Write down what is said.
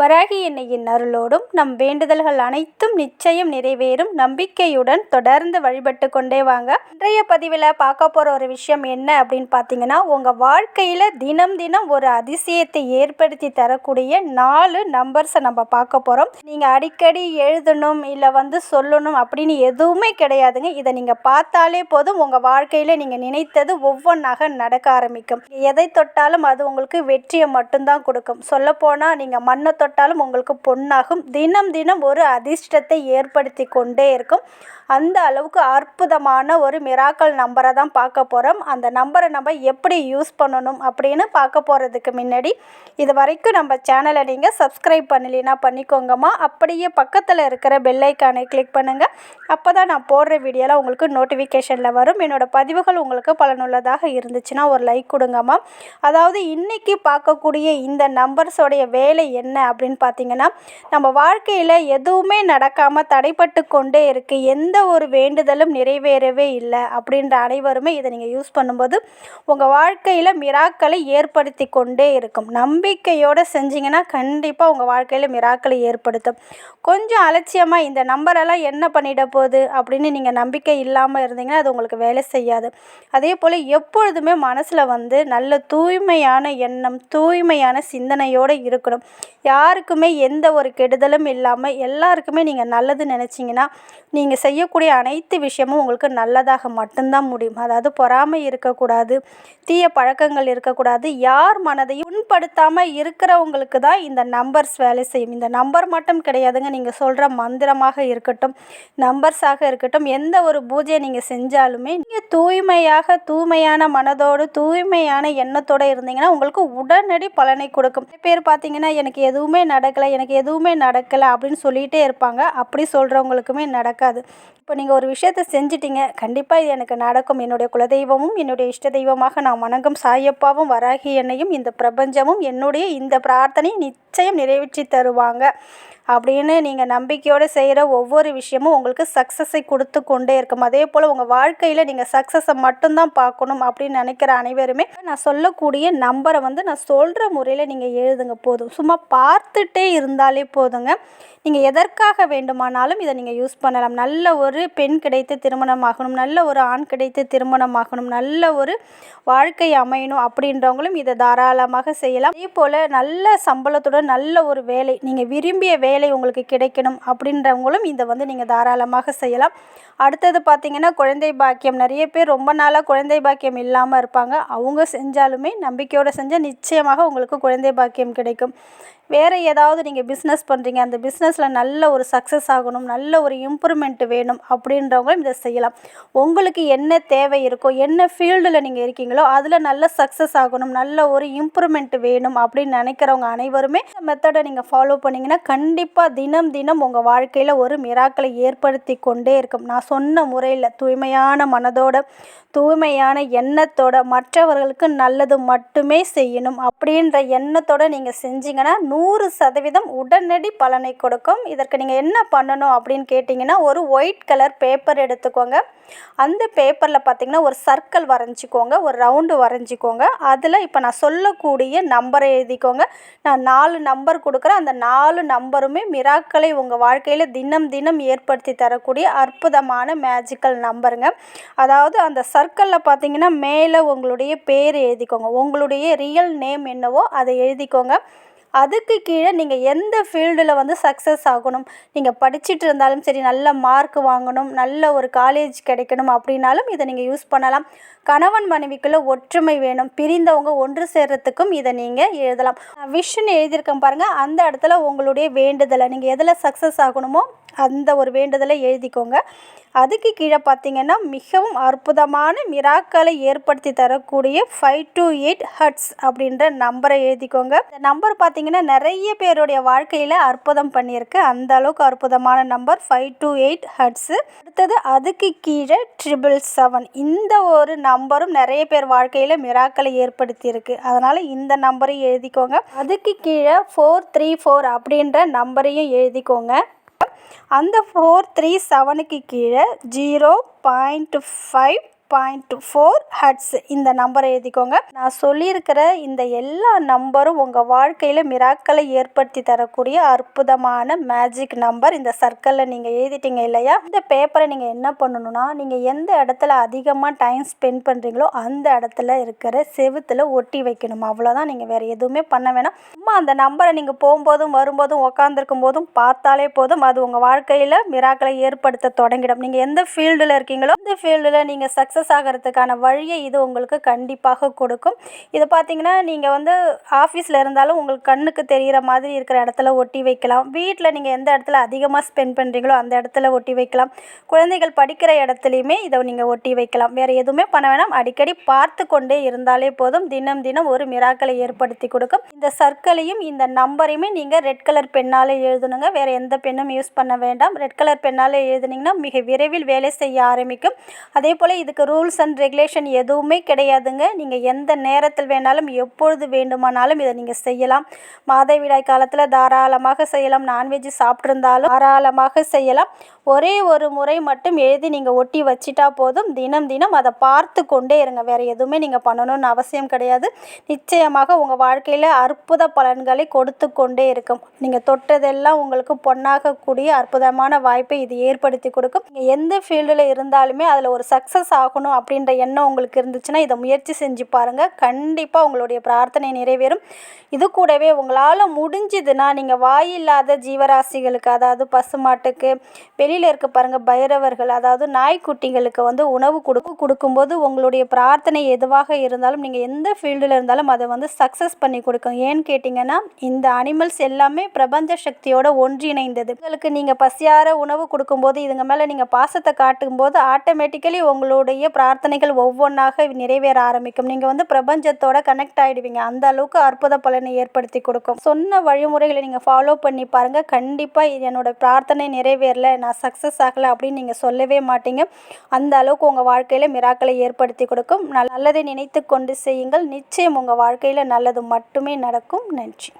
வராகி எண்ணெயின் அருளோடும் நம் வேண்டுதல்கள் அனைத்தும் நிச்சயம் நிறைவேறும். நம்பிக்கையுடன் தொடர்ந்து வழிபட்டு கொண்டே வாங்க. இன்றைய பதிவில் பார்க்க போகிற ஒரு விஷயம் என்ன அப்படின்னு பார்த்தீங்கன்னா உங்கள் வாழ்க்கையில் தினம் தினம் ஒரு அதிசயத்தை ஏற்படுத்தி தரக்கூடிய நாலு நம்பர்ஸை நம்ம பார்க்க போகிறோம் நீங்கள் அடிக்கடி எழுதணும் இல்லை வந்து சொல்லணும் அப்படின்னு எதுவுமே கிடையாதுங்க. இதை நீங்கள் பார்த்தாலே போதும். உங்கள் வாழ்க்கையில் நீங்கள் நினைத்தது ஒவ்வொன்றாக நடக்க ஆரம்பிக்கும். எதை தொட்டாலும் அது உங்களுக்கு வெற்றியை மட்டும்தான் கொடுக்கும். சொல்லப்போனால் நீங்கள் மண்ணை தொட்டாலும் உங்களுக்கு பொன்னாகும். தினம் தினம் ஒரு அதிர்ஷ்டத்தை ஏற்படுத்தி கொண்டே இருக்கும். அந்த அளவுக்கு அற்புதமான ஒரு மிராக்கல் நம்பரை தான் பார்க்க போகிறோம் அந்த நம்பரை நம்ம எப்படி யூஸ் பண்ணணும் அப்படின்னு பார்க்க போகிறதுக்கு முன்னாடி இது வரைக்கும் நம்ம சேனலை நீங்கள் சப்ஸ்கிரைப் பண்ணலைன்னா பண்ணிக்கோங்கம்மா. அப்படியே பக்கத்தில் இருக்கிற பெல்லைக்கானை கிளிக் பண்ணுங்கள் அப்போ தான் நான் போடுற வீடியோலாம் உங்களுக்கு நோட்டிஃபிகேஷனில் வரும். என்னோடய பதிவுகள் உங்களுக்கு பலனுள்ளதாக இருந்துச்சுன்னா ஒரு லைக் கொடுங்கம்மா. அதாவது இன்றைக்கி பார்க்கக்கூடிய இந்த நம்பர்ஸோடைய வேலை என்ன அப்படின்னு பார்த்தீங்கன்னா நம்ம வாழ்க்கையில் எதுவுமே நடக்காமல் தடைப்பட்டு கொண்டே இருக்குது எந்த எந்த ஒரு வேண்டுதலும் நிறைவேறவே இல்லை அப்படின்ற அனைவருமே இதை நீங்கள் யூஸ் பண்ணும்போது உங்கள் வாழ்க்கையில் மிராக்களை ஏற்படுத்தி கொண்டே இருக்கும். நம்பிக்கையோடு செஞ்சீங்கன்னா கண்டிப்பாக உங்கள் வாழ்க்கையில் மிராக்களை ஏற்படுத்தும். கொஞ்சம் அலட்சியமாக இந்த நம்பரெல்லாம் என்ன பண்ணிட போகுது அப்படின்னு நீங்கள் நம்பிக்கை இல்லாமல் இருந்தீங்கன்னா அது உங்களுக்கு வேலை செய்யாது. அதே போல் எப்பொழுதுமே மனசில் வந்து நல்ல தூய்மையான எண்ணம் தூய்மையான சிந்தனையோடு இருக்கணும். யாருக்குமே எந்த ஒரு கெடுதலும் இல்லாமல் எல்லாருக்குமே நீங்கள் நல்லது நினச்சிங்கன்னா நீங்கள் செய்ய செய்யக்கூடிய அனைத்து விஷயமும் உங்களுக்கு நல்லதாக மட்டும்தான் முடியும். அதாவது பொறாமை இருக்கக்கூடாது தீய பழக்கங்கள் இருக்கக்கூடாது. யார் மனதையும் புண்படுத்தாமல் இருக்கிறவங்களுக்கு தான் இந்த நம்பர்ஸ் வேலை செய்யும். இந்த நம்பர் மட்டும் கிடையாதுங்க நீங்கள் சொல்கிற மந்திரமாக இருக்கட்டும் நம்பர்ஸாக இருக்கட்டும் எந்த ஒரு பூஜையை நீங்கள் செஞ்சாலுமே நீங்கள் தூய்மையாக தூய்மையான மனதோடு தூய்மையான எண்ணத்தோடு இருந்தீங்கன்னா உங்களுக்கு உடனடி பலனை கொடுக்கும். நிறைய பேர் பார்த்தீங்கன்னா எனக்கு எதுவுமே நடக்கலை எனக்கு எதுவுமே நடக்கலை அப்படின்னு சொல்லிகிட்டே இருப்பாங்க. அப்படி சொல்கிறவங்களுக்குமே நடக்காது. இப்போ நீங்கள் ஒரு விஷயத்தை செஞ்சிட்டீங்க. கண்டிப்பாக இது எனக்கு நடக்கும். என்னுடைய குலதெய்வமும் என்னுடைய இஷ்ட தெய்வமாக நான் வணங்கும் சாயப்பாவும் வராகி என்னையும் இந்த பிரபஞ்சமும் என்னுடைய இந்த பிரார்த்தனையை நிச்சயம் நிறைவேற்றி தருவாங்க. அப்படின்னு நீங்கள் நம்பிக்கையோடு செய்கிற ஒவ்வொரு விஷயமும் உங்களுக்கு சக்ஸஸை கொடுத்து கொண்டே இருக்கும். அதே போல் உங்கள் வாழ்க்கையில் நீங்கள் சக்ஸஸை மட்டும்தான் பார்க்கணும் அப்படின்னு நினைக்கிற அனைவருமே நான் சொல்லக்கூடிய நம்பரை வந்து நான் சொல்கிற முறையில் நீங்கள் எழுதுங்க. போதும். சும்மா பார்த்துட்டே இருந்தாலே போதுங்க. நீங்கள் எதற்காக வேண்டுமானாலும் இதை நீங்கள் யூஸ் பண்ணலாம். நல்ல ஒரு பெண் கிடைத்து திருமணமாகணும். நல்ல ஒரு ஆண் கிடைத்து திருமணமாகணும். நல்ல ஒரு வாழ்க்கை அமையணும் அப்படின்றவங்களும் இதை தாராளமாக செய்யலாம். அதே போல் நல்ல சம்பளத்துடன் நல்ல ஒரு வேலை நீங்கள் விரும்பிய வேலை வேலை உங்களுக்கு கிடைக்கணும் அப்படின்றவங்களும் இதை வந்து நீங்கள் தாராளமாக செய்யலாம். அடுத்தது பார்த்திங்கன்னா குழந்தை பாக்கியம். நிறைய பேர் ரொம்ப நாளாக குழந்தை பாக்கியம் இல்லாமல் இருப்பாங்க. அவங்க செஞ்சாலுமே நம்பிக்கையோடு செஞ்சால் நிச்சயமாக உங்களுக்கு குழந்தை பாக்கியம் கிடைக்கும். வேறு ஏதாவது நீங்கள் பிஸ்னஸ் பண்ணுறீங்க அந்த பிஸ்னஸில் நல்ல ஒரு சக்ஸஸ் ஆகணும் நல்ல ஒரு இம்ப்ரூவ்மெண்ட் வேணும் அப்படின்றவங்களும் இதை செய்யலாம். உங்களுக்கு என்ன தேவை இருக்கோ என்ன ஃபீல்டில் நீங்கள் இருக்கீங்களோ அதில் நல்ல சக்ஸஸ் ஆகணும் நல்ல ஒரு இம்ப்ரூவ்மெண்ட் வேணும் அப்படின்னு நினைக்கிறவங்க அனைவருமே இந்த மெத்தடை நீங்கள் ஃபாலோ பண்ணிங்கன்னா கண்டிப்பாக கண்டிப்பாக தினம் தினம் உங்கள் வாழ்க்கையில் ஒரு மிராக்களை ஏற்படுத்தி கொண்டே இருக்கும். நான் சொன்ன முறையில் தூய்மையான மனதோட தூய்மையான எண்ணத்தோட மற்றவர்களுக்கு நல்லது மட்டுமே செய்யணும். அப்படின்ற எண்ணத்தோட நீங்கள் செஞ்சீங்கன்னா நூறு சதவீதம் உடனடி பலனை கொடுக்கும். இதற்கு நீங்கள் என்ன பண்ணணும் அப்படின்னு கேட்டிங்கன்னா ஒரு ஒயிட் கலர் பேப்பர் எடுத்துக்கோங்க. அந்த பேப்பரில் பார்த்தீங்கன்னா ஒரு சர்க்கிள் வரைஞ்சிக்கோங்க. ஒரு ரவுண்டு வரைஞ்சிக்கோங்க. அதில் இப்போ நான் சொல்லக்கூடிய நம்பரை எழுதிக்கோங்க. நான் நாலு நம்பர் கொடுக்குறேன். அந்த நாலு நம்பரும் மிராக்களை உங்கள் வாழ்க்கையில் தினம் தினம் ஏற்படுத்தி தரக்கூடிய அற்புதமான மேஜிக்கல் நம்பருங்க அதாவது அந்த சர்க்கிளில் பார்த்தீங்கன்னா மேலே உங்களுடைய பேர் எழுதிக்கோங்க. உங்களுடைய ரியல் நேம் என்னவோ அதை எழுதிக்கோங்க. அதுக்கு கீழே நீங்கள் எந்த ஃபீல்டில் வந்து சக்ஸஸ் ஆகணும்? நீங்கள் படிச்சுட்டு இருந்தாலும் சரி நல்ல மார்க் வாங்கணும் நல்ல ஒரு காலேஜ் கிடைக்கணும் அப்படின்னாலும் இதை நீங்கள் யூஸ் பண்ணலாம். கணவன் மனைவிக்குள்ளே ஒற்றுமை வேணும். பிரிந்தவங்க ஒன்று சேர்கிறதுக்கும் இதை நீங்கள் எழுதலாம். விஷன் எழுதியிருக்கேன் பாருங்கள் அந்த இடத்துல உங்களுடைய வேண்டுதலை நீங்கள் எதில் சக்ஸஸ் ஆகணுமோ அந்த ஒரு வேண்டுதலை எழுதிக்கோங்க. அதுக்கு கீழே பார்த்தீங்கன்னா மிகவும் அற்புதமான மிராக்களை ஏற்படுத்தி தரக்கூடிய ஃபைவ் டூ எயிட் ஹட்ஸ் அப்படின்ற நம்பரை எழுதிக்கோங்க. இந்த நம்பர் பார்த்தீங்கன்னா நிறைய பேருடைய வாழ்க்கையில் அற்புதம் பண்ணியிருக்கு. அந்த அளவுக்கு அற்புதமான number five two eight hertz அடுத்தது அதுக்கு கீழே ட்ரிபிள் செவன் இந்த ஒரு நம்பரும் நிறைய பேர் வாழ்க்கையில் மிராக்களை ஏற்படுத்தியிருக்கு. அதனால் இந்த நம்பரையும் எழுதிக்கோங்க. அதுக்கு கீழே ஃபோர் த்ரீ ஃபோர் அப்படின்ற நம்பரையும் எழுதிக்கோங்க. அந்த ஃபோர் த்ரீ செவனுக்கு கீழே zero point five point four hertz இந்த நம்பரை எழுதிக்கோங்க. நான் சொல்லியிருக்கிற இந்த எல்லா நம்பரும் உங்கள் வாழ்க்கையில் மிராக்களை ஏற்படுத்தி தரக்கூடிய அற்புதமான மேஜிக் நம்பர் இந்த சர்க்கிளில் நீங்கள் எழுதிட்டீங்க இல்லையா? இந்த பேப்பரை நீங்கள் என்ன பண்ணணும்னா நீங்கள் எந்த இடத்துல அதிகமாக டைம் ஸ்பெண்ட் பண்ணுறீங்களோ அந்த இடத்துல இருக்கிற செவுத்தில் ஒட்டி வைக்கணும். அவ்வளோதான் நீங்கள் வேறு எதுவுமே பண்ண வேணாம். சும்மா அந்த நம்பரை நீங்கள் போகும்போதும் வரும்போதும் உட்காந்துருக்கும் போதும் பார்த்தாலே போதும். அது உங்கள் வாழ்க்கையில் மிராக்களை ஏற்படுத்த தொடங்கிடும். நீங்கள் எந்த ஃபீல்டில் இருக்கீங்களோ அந்த ஃபீல்டில் நீங்கள் சக்ஸஸ் ஆகிறதுக்கான வழியை இது உங்களுக்கு கண்டிப்பாக கொடுக்கும். இது பார்த்தீங்கன்னா நீங்கள் வந்து ஆஃபீஸில் இருந்தாலும் உங்களுக்கு கண்ணுக்கு தெரிகிற மாதிரி இருக்கிற இடத்துல ஒட்டி வைக்கலாம். வீட்டில் நீங்கள் எந்த இடத்துல அதிகமாக ஸ்பெண்ட் பண்ணுறீங்களோ அந்த இடத்துல ஒட்டி வைக்கலாம். குழந்தைகள் படிக்கிற இடத்துலையுமே இதை நீங்கள் ஒட்டி வைக்கலாம். வேறு எதுவுமே பண்ண வேணாம். அடிக்கடி பார்த்து கொண்டே இருந்தாலே போதும். தினம் தினம் ஒரு மிராக்களை ஏற்படுத்தி கொடுக்கும். இந்த சர்க்கிளையும் இந்த நம்பரையுமே நீங்கள் ரெட் கலர் பெண்ணால் எழுதணுங்க. வேறு எந்த பெண்ணும் யூஸ் பண்ண வேண்டாம். ரெட் கலர் பெண்ணால் எழுதுனீங்கன்னா மிக விரைவில் வேலை செய்ய ஆரம்பிக்கும். அதே போல் இதுக்கு ரூல்ஸ் அண்ட் ரெகுலேஷன் எதுவுமே கிடையாதுங்க. நீங்கள் எந்த நேரத்தில் வேணாலும் எப்பொழுது வேண்டுமானாலும் இதை நீங்கள் செய்யலாம். மாதவிடாய் காலத்தில் தாராளமாக செய்யலாம். நான்வெஜ் சாப்பிட்ருந்தாலும் தாராளமாக செய்யலாம். ஒரே ஒரு முறை மட்டும் எழுதி நீங்கள் ஒட்டி வச்சிட்டா போதும். தினம் தினம் அதை பார்த்து கொண்டே இருங்க. வேறு எதுவுமே நீங்கள் பண்ணணும்னு அவசியம் கிடையாது. நிச்சயமாக உங்கள் வாழ்க்கையில் அற்புத பலன்களை கொடுத்து கொண்டே இருக்கும். நீங்கள் தொட்டதெல்லாம் உங்களுக்கு பொன்னாகக்கூடிய அற்புதமான வாய்ப்பை இது ஏற்படுத்தி கொடுக்கும். நீங்கள் எந்த ஃபீல்டில் இருந்தாலுமே அதில் ஒரு சக்ஸஸ் ஆகணும் அப்படின்ற எண்ணம் உங்களுக்கு இருந்துச்சுன்னா இதை முயற்சி செஞ்சு பாருங்கள் கண்டிப்பாக உங்களுடைய பிரார்த்தனை நிறைவேறும். இது கூடவே உங்களால் முடிஞ்சுதுன்னா நீங்கள் வாயில்லாத ஜீவராசிகளுக்கு அதாவது பசுமாட்டுக்கு வெளியில் இருக்க பாருங்கள் பைரவர்கள் அதாவது நாய்க்குட்டிகளுக்கு வந்து உணவு கொடுக்க கொடுக்கும்போது உங்களுடைய பிரார்த்தனை எதுவாக இருந்தாலும் நீங்கள் எந்த ஃபீல்டில் இருந்தாலும் அதை வந்து சக்ஸஸ் பண்ணி கொடுக்கும். ஏன்னு கேட்டிங்கன்னா இந்த அனிமல்ஸ் எல்லாமே பிரபஞ்ச சக்தியோட ஒன்றிணைந்தது. உங்களுக்கு நீங்கள் பசியார உணவு கொடுக்கும்போது இதுங்க மேலே நீங்கள் பாசத்தை காட்டும்போது ஆட்டோமேட்டிக்கலி உங்களுடைய உங்களுடைய பிரார்த்தனைகள் ஒவ்வொன்றாக நிறைவேற ஆரம்பிக்கும். நீங்கள் வந்து பிரபஞ்சத்தோட கனெக்ட் ஆகிடுவீங்க அந்த அளவுக்கு அற்புத பலனை ஏற்படுத்தி கொடுக்கும். சொன்ன வழிமுறைகளை நீங்கள் ஃபாலோ பண்ணி பாருங்கள் கண்டிப்பாக என்னோட பிரார்த்தனை நிறைவேறல. நான் சக்ஸஸ் ஆகலை அப்படின்னு நீங்கள் சொல்லவே மாட்டீங்க. அந்த அளவுக்கு உங்கள் வாழ்க்கையில் மிராக்களை ஏற்படுத்தி கொடுக்கும். நல்லதை நினைத்து கொண்டு செய்யுங்கள். நிச்சயம் உங்கள் வாழ்க்கையில் நல்லது மட்டுமே நடக்கும். நன்றி.